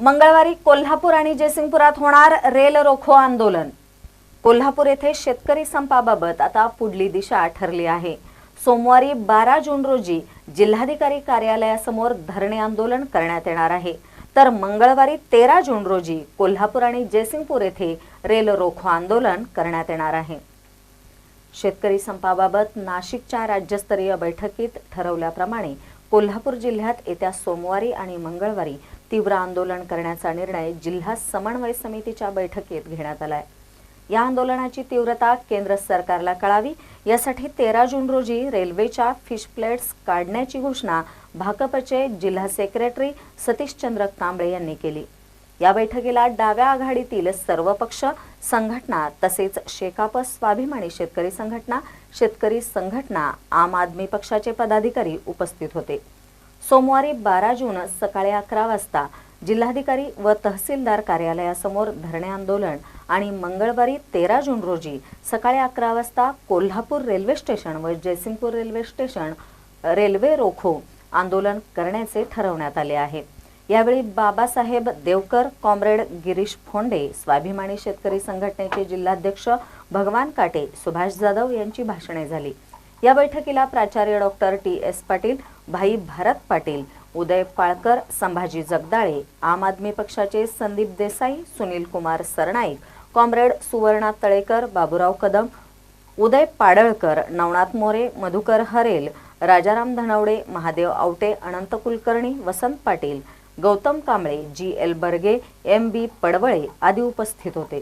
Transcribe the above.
मंगळवारी कोल्हापूर आणि जयसिंगपुरात होणार रेल रोखो आंदोलन. कोल्हापूर येथे शेतकरी संपाबाबत आता पुढली दिशा ठरली आहे. सोमवारी बारा जून रोजी जिल्हाधिकारी कार्यालयासमोर धरणे आंदोलन करण्यात येणार आहे. तर मंगळवारी तेरा जून रोजी कोल्हापूर आणि जयसिंगपूर येथे रेल रोखो आंदोलन करण्यात येणार आहे. शेतकरी संपाबाबत नाशिकच्या राज्यस्तरीय बैठकीत ठरवल्याप्रमाणे कोल्हापूर जिल्ह्यात येत्या सोमवारी आणि मंगळवारी तीव्र आंदोलन करण्याचा निर्णय जिल्हा समन्वय समितीच्या बैठकीत घेण्यात आलाय. या आंदोलनाची तीव्रता केंद्र सरकारला कळावी यासाठी तेरा जून रोजी रेल्वेच्या फिश प्लेट्स काढण्याची घोषणा भाकपचे जिल्हा सेक्रेटरी सतीशचंद्र कांबळे यांनी केली. या बैठकीला डाव्या आघाडीतील सर्व पक्ष संघटना तसेच शेकाप स्वाभिमानी शेतकरी संघटना शेतकरी संघटना आम आदमी पक्षाचे पदाधिकारी उपस्थित होते. सोमवारी बारा जून सकाळी अकरा वाजता जिल्हाधिकारी व तहसीलदार कार्यालयासमोर धरणे आंदोलन आणि मंगळवारी तेरा जून रोजी सकाळी अकरा वाजता कोल्हापूर रेल्वे स्टेशन व जयसिंगपूर रेल्वे स्टेशन रेल्वे रोखो आंदोलन करण्याचे ठरवण्यात आले आहे. यावेळी बाबासाहेब देवकर कॉम्रेड गिरीश फोंडे स्वाभिमानी शेतकरी संघटनेचे जिल्हाध्यक्ष भगवान काटे सुभाष जाधव यांची भाषणे झाली. या बैठकीला प्राचार्य डॉक्टर टी एस पाटील भाई भारत पाटील उदय पाळकर संभाजी जगदाळे आम आदमी पक्षाचे Sandeep Desai Sunil Kumar Sarnaik comrade Suvarna Talekar Baburao Kadam Uday Padalkar Navnath More Madhukar Harel Rajaram Dhanawade Mahadev Awate Anant Kulkarni Vasant Patil Gautam Kamble G L Barge M B Padwale आदी उपस्थित होते.